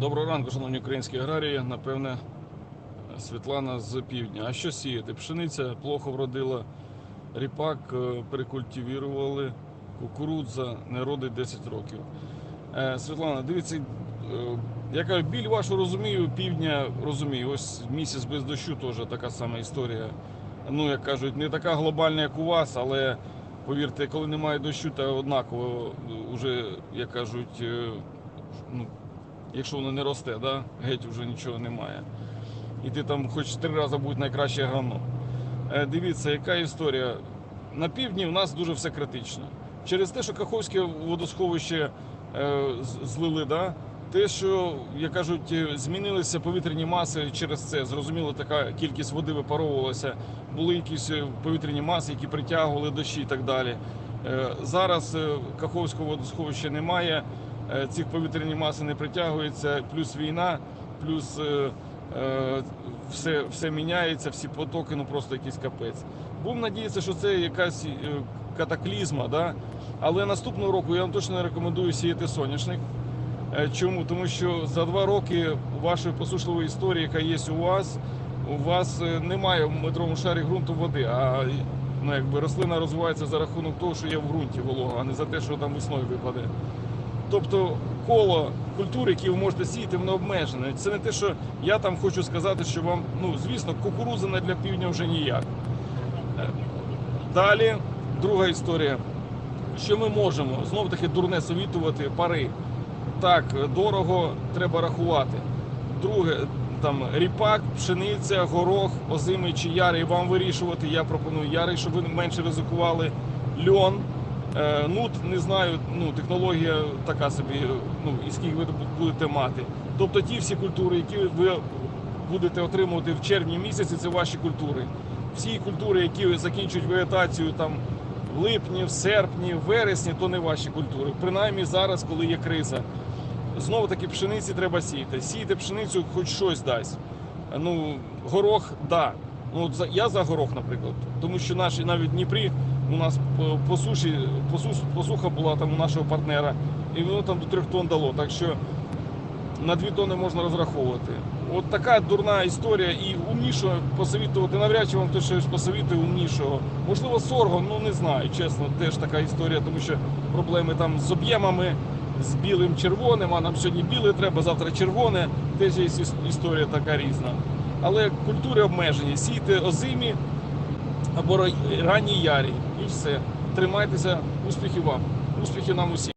Доброго ранку, шановні українські аграрії. Напевне, Світлана з півдня. А що сіяти? Пшениця плохо вродила, ріпак е, перекультивірували, кукурудза не родить 10 років. Е, Світлана, дивіться, е, я кажу, біль вашу розумію, півдня розумію. Ось місяць без дощу теж така сама історія. Ну, як кажуть, не така глобальна, як у вас, але повірте, коли немає дощу, то однаково вже, як кажуть, ну, якщо воно не росте, да? геть вже нічого немає. І ти там хоч три рази будь найкраще агроном. Е, Дивіться, яка історія. На півдні в нас дуже все критично. Через те, що Каховське водосховище е, злили, да? те, що, як кажуть, е, змінилися повітряні маси через це. Зрозуміло, така кількість води випаровувалася, були якісь повітряні маси, які притягували дощі і так далі. Зараз Каховського водосховища немає, цих повітряні маси не притягуються, плюс війна, плюс е, е, все, все міняється, всі потоки, ну просто якийсь капець. Був надіятися, що це якась е, катаклізма, да? але наступного року я вам точно не рекомендую сіяти соняшник. Е, Чому? Тому що за два роки вашої посушливої історії, яка є у вас, у вас е, немає в метровому шарі ґрунту води, а ну, якби рослина розвивається за рахунок того, що є в ґрунті волога, а не за те, що там весною випаде. Тобто коло культур, які ви можете сіяти, воно обмежене. Це не те, що я там хочу сказати, що вам, ну звісно, кукурудзяна для півдня вже ніяк. Е, Далі, друга історія. Що ми можемо? Знов таки дурне совітувати пари. Так, дорого треба рахувати. Друге, там ріпак, пшениця, горох, озимий чи ярий вам вирішувати. Я пропоную ярий, щоб ви менше ризикували. Льон, нут, не знаю, ну технологія така собі, ну і скільки ви будете мати. Тобто ті всі культури, які ви будете отримувати в червні місяці, це ваші культури. Всі культури, які закінчують вегетацію там в липні, в серпні, в вересні, то не ваші культури. Принаймні зараз, коли є криза. Знову таки пшениці треба сіяти. Сійте пшеницю, хоч щось дасть. Ну, горох, да. Ну, я за горох, наприклад. Тому що наші навіть в Дніпрі у нас по, суші, по посуха була там у нашого партнера, і воно там до трьох тонн дало. Так що на дві тонни можна розраховувати. От така дурна історія і умнішого посовітувати. Навряд чи вам хтось щось посовітує умнішого. Можливо, соргом, ну не знаю, чесно, теж така історія, тому що проблеми там з об'ємами, з білим червоним, а нам сьогодні біле треба, завтра червоне. Теж є історія така різна. Але культури обмежені. Сійте озимі або ранній ранні ярі. І все. Тримайтеся, успіхів вам, успіхів нам усім.